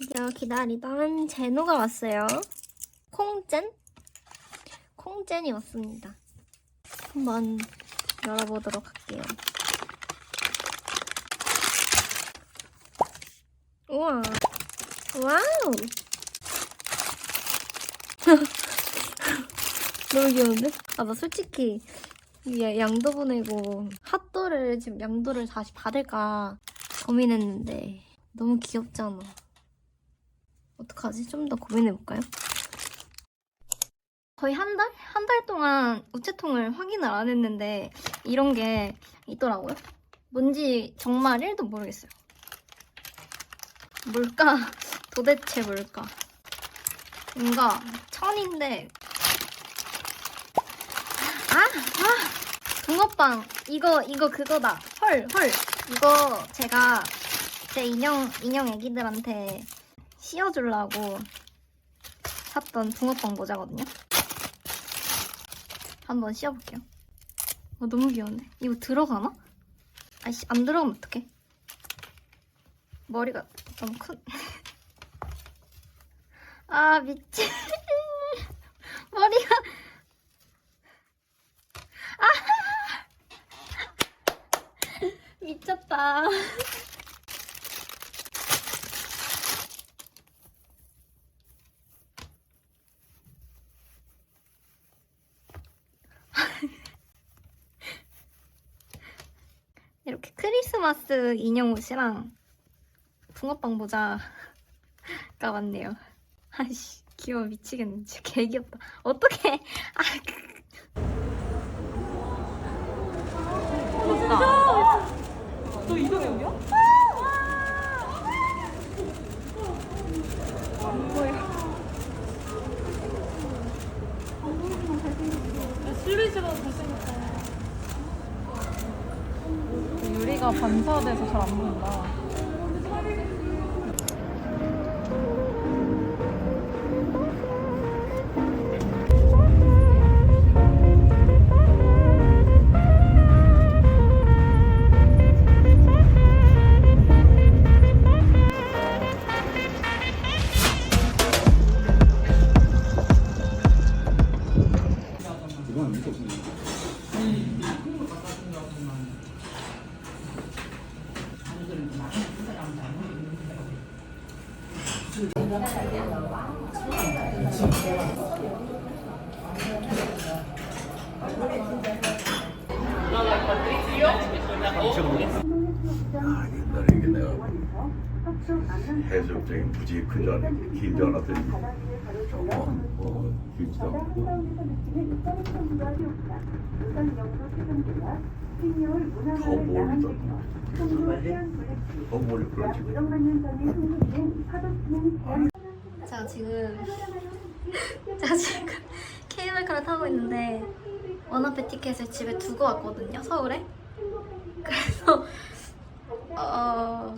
드디어 기다리던 제노가 왔어요. 콩젠? 콩젠이 왔습니다. 한번 열어보도록 할게요. 우와. 와우. 너무 귀여운데? 아, 나 솔직히 양도 보내고 핫도를 지금 양도를 다시 받을까 고민했는데 너무 귀엽잖아. 어떡하지? 좀 더 고민해볼까요? 거의 한 달? 한 달 동안 우체통을 확인을 안 했는데 이런 게 있더라고요. 뭔지 정말 1도 모르겠어요. 뭘까? 도대체 뭘까? 뭔가 천인데 아! 아! 붕어빵 이거 이거 그거다 헐 헐 이거 제가 제 인형 인형 애기들한테 씌워주려고 샀던 붕어빵 모자거든요. 한번 씌워볼게요. 어, 너무 귀여운데. 이거 들어가나? 아이씨 안 들어가면 어떡해? 머리가 너무 큰. 아 미친. 머리가. 미쳤다. 크리스마스 인형 옷이랑 붕어빵 모자가 왔네요. 아이씨, 귀여워 미치겠네. 진짜 개 귀엽다. 어떡해. 아, 너 이동형이야? 실리지가 잘생겼다. 유리가 반사돼서 잘 안 보인다. 아, 옛날에 내가 해수욕장에 무지 큰줄 긴줄 알았더니 조금 뭐 길지도 않고. 더 멀리도 더 멀리 그렇지 제가 지금 제가 지금 케이블카를 타고 있는데 원어페 티켓을 집에 두고 왔거든요 서울에. 그래서 어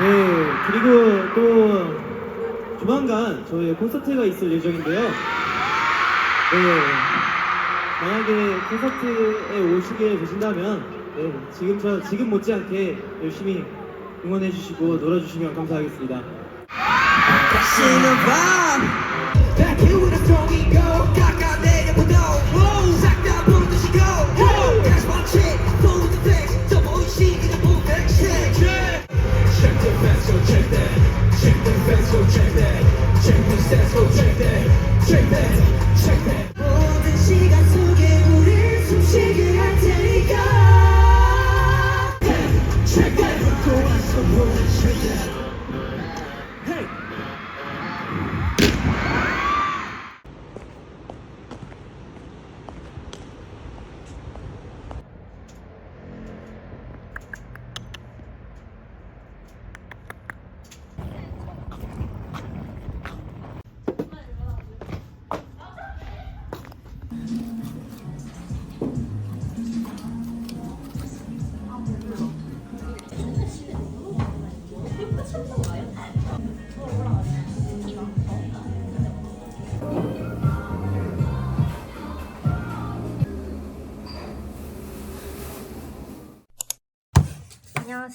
네, 그리고 또 조만간 저희 콘서트가 있을 예정인데요. 네, 만약에 콘서트에 오시게 되신다면 네, 지금 저 지금 못지않게 열심히 응원해 주시고 놀아 주시면 감사하겠습니다.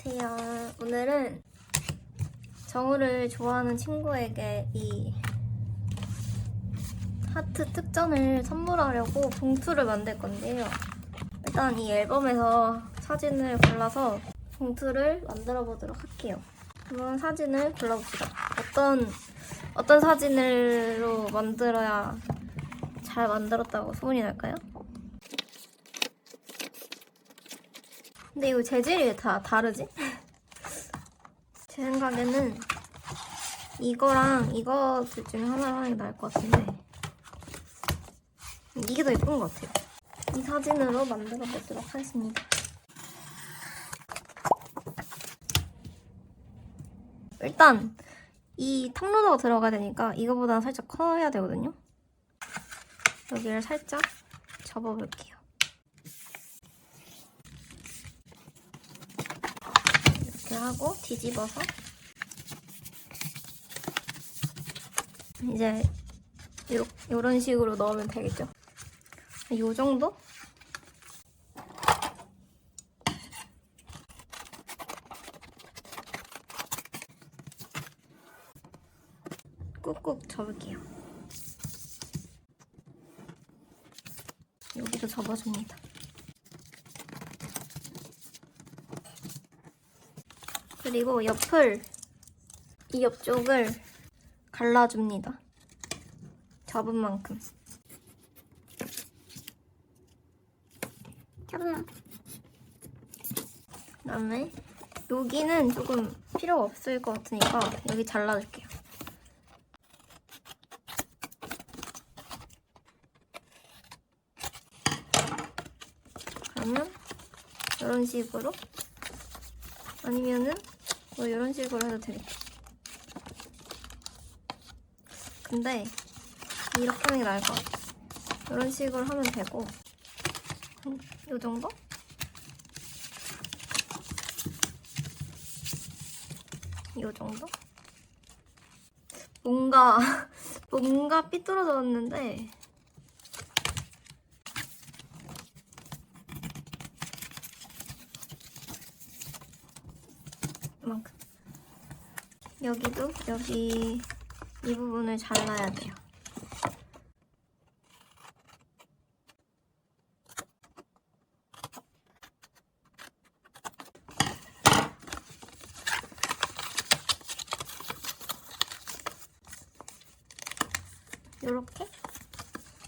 안녕하세요. 오늘은 정우를 좋아하는 친구에게 이 하트 특전을 선물하려고 봉투를 만들 건데요. 일단 이 앨범에서 사진을 골라서 봉투를 만들어 보도록 할게요. 한번 사진을 골라봅시다. 어떤 어떤 사진으로 만들어야 잘 만들었다고 소문이 날까요? 근데 이거 재질이 왜 다 다르지? 제 생각에는 이거랑 이거 둘 중에 게 나을 것 같은데 이게 더 예쁜 것 같아요. 이 사진으로 만들어 보도록 하겠습니다. 일단 이 탑로더가 들어가야 되니까 이거보다 살짝 커야 되거든요. 여기를 살짝 접어볼게요. 이렇게 하고 뒤집어서 이제 요, 요런 식으로 넣으면 되겠죠? 요 정도? 꾹꾹 접을게요. 여기도 접어줍니다. 그리고 옆을 이 옆쪽을 갈라줍니다. 접은 만큼. 접은 만큼. 그다음에 여기는 조금 필요가 없을 것 같으니까 여기 잘라줄게요. 그러면 이런 식으로 아니면은 뭐 이런 식으로 해도 되겠다. 근데 이렇게 하는 게 나을 것 같아. 이런 식으로 하면 되고 한이 정도? 이 정도? 뭔가 뭔가 삐뚤어졌는데 이만큼 여기도 여기 이 부분을 잘라야 돼요. 이렇게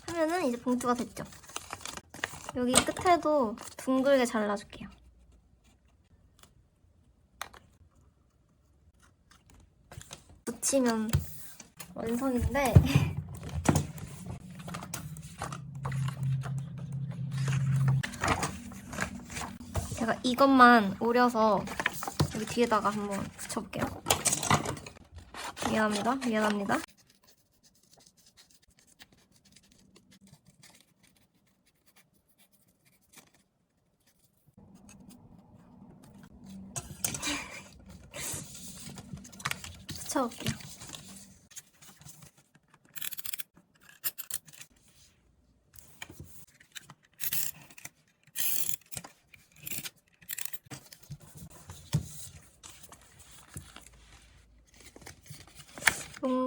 하면은 이제 봉투가 됐죠. 여기 끝에도 둥글게 잘라줄게요. 붙이면 완성인데. 제가 이것만 오려서 여기 뒤에다가 한번 붙여볼게요. 미안합니다. 미안합니다.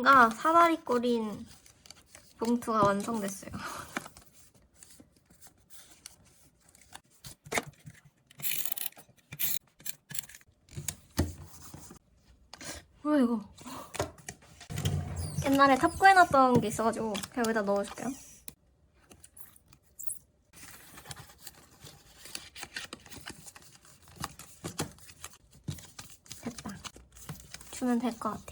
뭔가 사다리 꼴인 봉투가 완성됐어요. 뭐야 이거? 옛날에 탑구해놨던 게 있어가지고 그냥 여기다 넣어줄게요. 됐다. 주면 될 것 같아요.